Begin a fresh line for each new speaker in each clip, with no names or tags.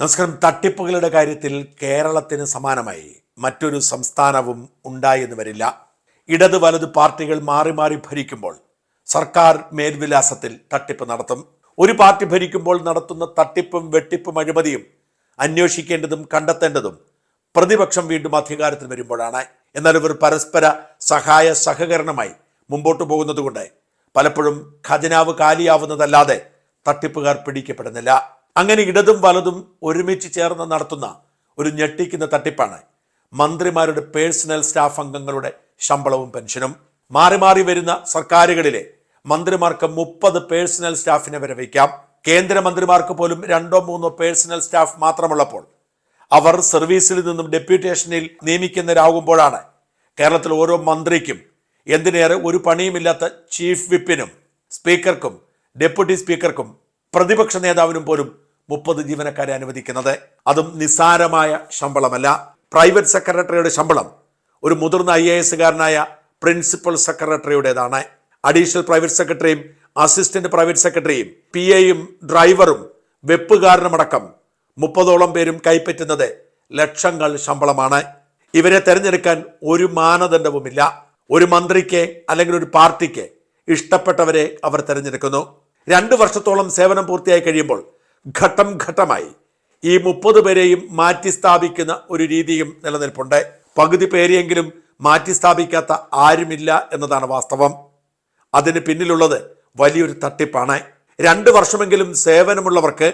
നമസ്കാരം. തട്ടിപ്പുകളുടെ കാര്യത്തിൽ കേരളത്തിന് സമാനമായി മറ്റൊരു സംസ്ഥാനവും ഉണ്ടായെന്ന് വരില്ല. ഇടത് വലത് പാർട്ടികൾ മാറി മാറി ഭരിക്കുമ്പോൾ സർക്കാർ മേൽവിലാസത്തിൽ തട്ടിപ്പ് നടത്തും. ഒരു പാർട്ടി ഭരിക്കുമ്പോൾ നടത്തുന്ന തട്ടിപ്പും വെട്ടിപ്പും അഴിമതിയും അന്വേഷിക്കേണ്ടതും കണ്ടെത്തേണ്ടതും പ്രതിപക്ഷം വീണ്ടും അധികാരത്തിൽ വരുമ്പോഴാണ്. എന്നാൽ ഇവർ പരസ്പര സഹായ സഹകരണമായി മുമ്പോട്ട് പോകുന്നതുകൊണ്ട് പലപ്പോഴും ഖജനാവ് കാലിയാവുന്നതല്ലാതെ തട്ടിപ്പുകാർ പിടിക്കപ്പെടുന്നില്ല. അങ്ങനെ ഇടതും വലതും ഒരുമിച്ച് ചേർന്ന് നടത്തുന്ന ഒരു ഞെട്ടിക്കുന്ന തട്ടിപ്പാണ് മന്ത്രിമാരുടെ പേഴ്സണൽ സ്റ്റാഫ് അംഗങ്ങളുടെ ശമ്പളവും പെൻഷനും. മാറി മാറി വരുന്ന സർക്കാരുകളിലെ മന്ത്രിമാർക്ക് മുപ്പത് പേഴ്സണൽ സ്റ്റാഫിനെ വരെ വയ്ക്കാം. കേന്ദ്രമന്ത്രിമാർക്ക് പോലും രണ്ടോ മൂന്നോ പേഴ്സണൽ സ്റ്റാഫ് മാത്രമുള്ളപ്പോൾ അവർ സർവീസിൽ നിന്നും ഡെപ്യൂട്ടേഷനിൽ നിയമിക്കുന്നവരാകുമ്പോഴാണ് കേരളത്തിൽ ഓരോ മന്ത്രിക്കും എന്തിനേറെ ഒരു പണിയുമില്ലാത്ത ചീഫ് വിപ്പിനും സ്പീക്കർക്കും ഡെപ്യൂട്ടി സ്പീക്കർക്കും പ്രതിപക്ഷ നേതാവിനും പോലും മുപ്പത് ജീവനക്കാരെ അനുവദിക്കുന്നത്. അതും നിസ്സാരമായ ശമ്പളമല്ല. പ്രൈവറ്റ് സെക്രട്ടറിയുടെ ശമ്പളം ഒരു മുതിർന്ന ഐ എ എസുകാരനായ പ്രിൻസിപ്പൽ സെക്രട്ടറിയുടേതാണ്. അഡീഷണൽ പ്രൈവറ്റ് സെക്രട്ടറിയും അസിസ്റ്റന്റ് പ്രൈവറ്റ് സെക്രട്ടറിയും പി എയും ഡ്രൈവറും വെപ്പുകാരനുമടക്കം മുപ്പതോളം പേരും കൈപ്പറ്റുന്നത് ലക്ഷങ്ങൾ ശമ്പളമാണ്. ഇവരെ തെരഞ്ഞെടുക്കാൻ ഒരു മാനദണ്ഡവുമില്ല. ഒരു മന്ത്രിക്ക് അല്ലെങ്കിൽ ഒരു പാർട്ടിക്ക് ഇഷ്ടപ്പെട്ടവരെ അവർ തെരഞ്ഞെടുക്കുന്നു. രണ്ട് വർഷത്തോളം സേവനം പൂർത്തിയായി കഴിയുമ്പോൾ ഘട്ടം ഘട്ടമായി ഈ മുപ്പത് പേരെയും മാറ്റി സ്ഥാപിക്കുന്ന ഒരു രീതിയും നിലനിൽപ്പുണ്ട്. പകുതി പേരെയെങ്കിലും മാറ്റി സ്ഥാപിക്കാത്ത ആരുമില്ല എന്നതാണ് വാസ്തവം. അതിന് പിന്നിലുള്ളത് വലിയൊരു തട്ടിപ്പാണ്. രണ്ട് വർഷമെങ്കിലും സേവനമുള്ളവർക്ക്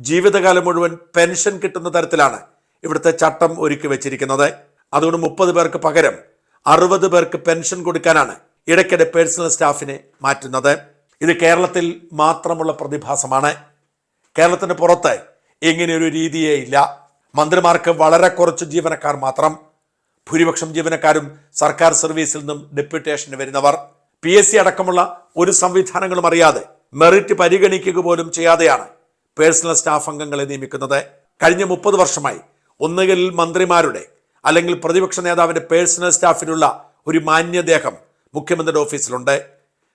ജീവിതകാലം മുഴുവൻ പെൻഷൻ കിട്ടുന്ന തരത്തിലാണ് ഇവിടുത്തെ ചട്ടം ഒരുക്കി വെച്ചിരിക്കുന്നത്. അതുകൊണ്ട് മുപ്പത് പേർക്ക് പകരം അറുപത് പേർക്ക് പെൻഷൻ കൊടുക്കാനാണ് ഇടയ്ക്കിടെ പേഴ്സണൽ സ്റ്റാഫിനെ മാറ്റുന്നത്. ഇത് കേരളത്തിൽ മാത്രമുള്ള പ്രതിഭാസമാണ്. കേരളത്തിന് പുറത്ത് ഇങ്ങനെയൊരു രീതിയേ ഇല്ല. മന്ത്രിമാർക്ക് വളരെ കുറച്ച് ജീവനക്കാർ മാത്രം. ഭൂരിപക്ഷം ജീവനക്കാരും സർക്കാർ സർവീസിൽ നിന്നും ഡെപ്യൂട്ടേഷന് വരുന്നവർ. പി എസ് സി അടക്കമുള്ള ഒരു സംവിധാനങ്ങളും അറിയാതെ മെറിറ്റ് പരിഗണിക്കുക പോലും ചെയ്യാതെയാണ് പേഴ്സണൽ സ്റ്റാഫ് അംഗങ്ങളെ നിയമിക്കുന്നത്. കഴിഞ്ഞ മുപ്പത് വർഷമായി ഒന്നുകിൽ മന്ത്രിമാരുടെ അല്ലെങ്കിൽ പ്രതിപക്ഷ നേതാവിന്റെ പേഴ്സണൽ സ്റ്റാഫിനുള്ള ഒരു മാന്യദേഹം മുഖ്യമന്ത്രിയുടെ ഓഫീസിലുണ്ട്.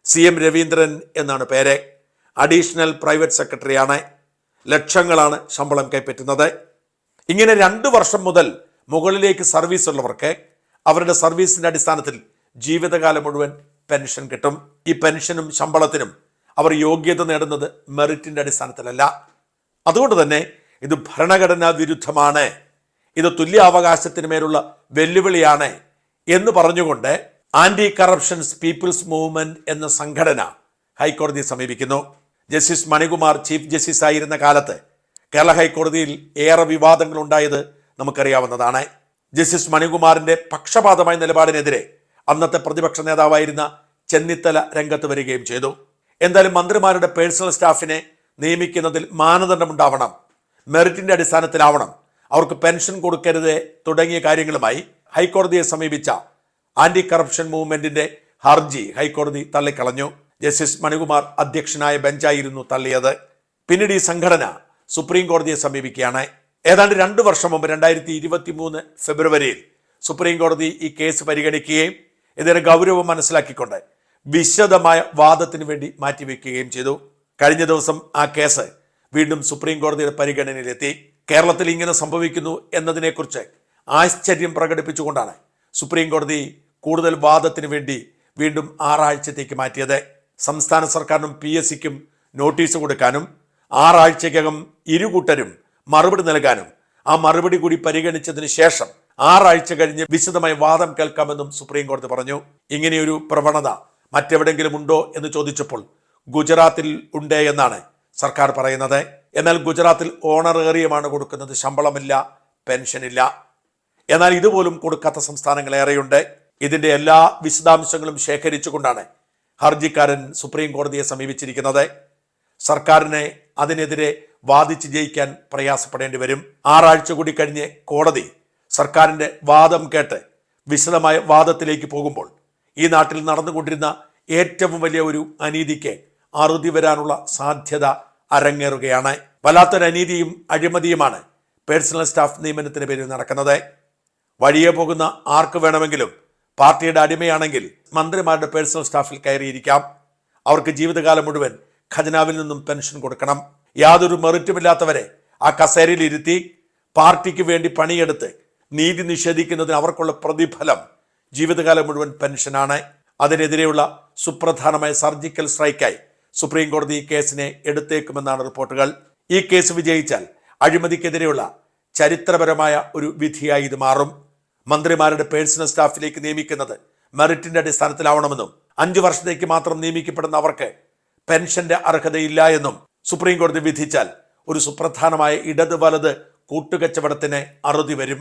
സി എം രവീന്ദ്രൻ എന്നാണ് പേര്. അഡീഷണൽ പ്രൈവറ്റ് സെക്രട്ടറിയാണ്. ലക്ഷങ്ങളാണ് ശമ്പളം കൈപ്പറ്റുന്നത്. ഇങ്ങനെ രണ്ട് വർഷം മുതൽ മുകളിലേക്ക് സർവീസ് ഉള്ളവർക്ക് അവരുടെ സർവീസിന്റെ അടിസ്ഥാനത്തിൽ ജീവിതകാലം മുഴുവൻ പെൻഷൻ കിട്ടും. ഈ പെൻഷനും ശമ്പളത്തിനും അവർ യോഗ്യത നേടുന്നത് മെറിറ്റിന്റെ അടിസ്ഥാനത്തിലല്ല. അതുകൊണ്ട് തന്നെ ഇത് ഭരണഘടനാ വിരുദ്ധമാണ്. ഇത് തുല്യാവകാശത്തിന് മേലുള്ള വെല്ലുവിളിയാണ് എന്ന് പറഞ്ഞുകൊണ്ട് ആന്റി കറപ്ഷൻസ് പീപ്പിൾസ് മൂവ്മെന്റ് എന്ന സംഘടന ഹൈക്കോടതിയെ സമീപിക്കുന്നു. ജസ്റ്റിസ് മണികുമാർ ചീഫ് ജസ്റ്റിസ് ആയിരുന്ന കാലത്ത് കേരള ഹൈക്കോടതിയിൽ ഏറെ വിവാദങ്ങൾ ഉണ്ടായത് നമുക്കറിയാവുന്നതാണ്. ജസ്റ്റിസ് മണികുമാറിന്റെ പക്ഷപാതമായ നിലപാടിനെതിരെ അന്നത്തെ പ്രതിപക്ഷ നേതാവായിരുന്ന ചെന്നിത്തല രംഗത്ത് വരികയും ചെയ്തു. എന്തായാലും മന്ത്രിമാരുടെ പേഴ്സണൽ സ്റ്റാഫിനെ നിയമിക്കുന്നതിൽ മാനദണ്ഡമുണ്ടാവണം മെറിറ്റിന്റെ അടിസ്ഥാനത്തിലാവണം. അവർക്ക് പെൻഷൻ കൊടുക്കരുത് തുടങ്ങിയ കാര്യങ്ങളുമായി ഹൈക്കോടതിയെ സമീപിച്ച ആന്റി കറപ്ഷൻ മൂവ്മെന്റിന്റെ ഹർജി ഹൈക്കോടതി തള്ളിക്കളഞ്ഞു. ജസ്റ്റിസ് മണികുമാർ അധ്യക്ഷനായ ബെഞ്ചായിരുന്നു തള്ളിയത്. പിന്നീട് ഈ സംഘടന സുപ്രീം കോടതിയെ സമീപിക്കുകയാണ്. ഏതാണ്ട് രണ്ടു വർഷം മുമ്പ് രണ്ടായിരത്തി ഇരുപത്തി മൂന്ന് ഫെബ്രുവരിയിൽ സുപ്രീം കോടതി ഈ കേസ് പരിഗണിക്കുകയും ഇതിന്റെ ഗൗരവം മനസ്സിലാക്കിക്കൊണ്ട് വിശദമായ വാദത്തിന് വേണ്ടി മാറ്റിവെക്കുകയും ചെയ്തു. കഴിഞ്ഞ ദിവസം ആ കേസ് വീണ്ടും സുപ്രീം കോടതിയുടെ പരിഗണനയിലെത്തി. കേരളത്തിൽ ഇങ്ങനെ സംഭവിക്കുന്നു എന്നതിനെക്കുറിച്ച് ആശ്ചര്യം പ്രകടിപ്പിച്ചുകൊണ്ടാണ് സുപ്രീം കോടതി കൂടുതൽ വാദത്തിന് വേണ്ടി വീണ്ടും ആറാഴ്ചത്തേക്ക് മാറ്റിയത്. സംസ്ഥാന സർക്കാരിനും പി എസ് സിക്കും നോട്ടീസ് കൊടുക്കാനും ആറാഴ്ചക്കകം ഇരുകൂട്ടരും മറുപടി നൽകാനും ആ മറുപടി കൂടി പരിഗണിച്ചതിന് ശേഷം ആറാഴ്ച കഴിഞ്ഞ് വിശദമായി വാദം കേൾക്കാമെന്നും സുപ്രീം കോടതി പറഞ്ഞു. ഇങ്ങനെയൊരു പ്രവണത മറ്റെവിടെങ്കിലും ഉണ്ടോ എന്ന് ചോദിച്ചപ്പോൾ ഗുജറാത്തിൽ ഉണ്ട് എന്നാണ് സർക്കാർ പറയുന്നത്. എന്നാൽ ഗുജറാത്തിൽ ഓണറേറിയമാണ് കൊടുക്കുന്നത്. ശമ്പളമില്ല പെൻഷനില്ല. എന്നാൽ ഇതുപോലും കൊടുക്കാത്ത സംസ്ഥാനങ്ങൾ ഏറെയുണ്ട് ഇതിന്റെ എല്ലാ വിശദാംശങ്ങളും ശേഖരിച്ചുകൊണ്ടാണ് ഹർജിക്കാരൻ സുപ്രീം കോടതിയെ സമീപിച്ചിരിക്കുന്നത്. സർക്കാരിനെ അതിനെതിരെ വാദിച്ച് ജയിക്കാൻ പ്രയാസപ്പെടേണ്ടി വരും. ആറാഴ്ച കൂടി കഴിഞ്ഞ് കോടതി സർക്കാരിന്റെ വാദം കേട്ട് വിശദമായ വാദത്തിലേക്ക് പോകുമ്പോൾ ഈ നാട്ടിൽ നടന്നുകൊണ്ടിരുന്ന ഏറ്റവും വലിയ ഒരു അനീതിക്ക് അറുതി വരാനുള്ള സാധ്യത അരങ്ങേറുകയാണ്. വല്ലാത്തൊരു അനീതിയും അഴിമതിയുമാണ് പേഴ്സണൽ സ്റ്റാഫ് നിയമനത്തിന് പേരിൽ നടക്കുന്നത്. വഴിയെ പോകുന്ന ആർക്ക് വേണമെങ്കിലും പാർട്ടിയുടെ അടിമയാണെങ്കിൽ മന്ത്രിമാരുടെ പേഴ്സണൽ സ്റ്റാഫിൽ കയറിയിരിക്കാം. അവർക്ക് ജീവിതകാലം മുഴുവൻ ഖജനാവിൽ നിന്നും പെൻഷൻ കൊടുക്കണം. യാതൊരു മെറിറ്റുമില്ലാത്തവരെ ആ കസേരയിൽ ഇരുത്തി പാർട്ടിക്ക് വേണ്ടി പണിയെടുത്ത് നീതി നിഷേധിക്കുന്നതിന് അവർക്കുള്ള പ്രതിഫലം ജീവിതകാലം മുഴുവൻ പെൻഷനാണ്. അതിനെതിരെയുള്ള സുപ്രധാനമായ സർജിക്കൽ സ്ട്രൈക്കായി സുപ്രീം കോടതി ഈ കേസിനെ എടുത്തേക്കുമെന്നാണ് റിപ്പോർട്ടുകൾ. ഈ കേസ് വിജയിച്ചാൽ അഴിമതിക്കെതിരെയുള്ള ചരിത്രപരമായ ഒരു വിധിയായി ഇത് മാറും. മന്ത്രിമാരുടെ പേഴ്സണൽ സ്റ്റാഫിലേക്ക് നിയമിക്കുന്നത് മെറിറ്റിന്റെ അടിസ്ഥാനത്തിലാവണമെന്നും അഞ്ചു വർഷത്തേക്ക് മാത്രം നിയമിക്കപ്പെടുന്ന അവർക്ക് പെൻഷന്റെ അർഹതയില്ല എന്നും സുപ്രീം കോടതി വിധിച്ചാൽ ഒരു സുപ്രധാനമായ ഇടത് വലത് കൂട്ടുകച്ചവടത്തിന് അറുതി വരും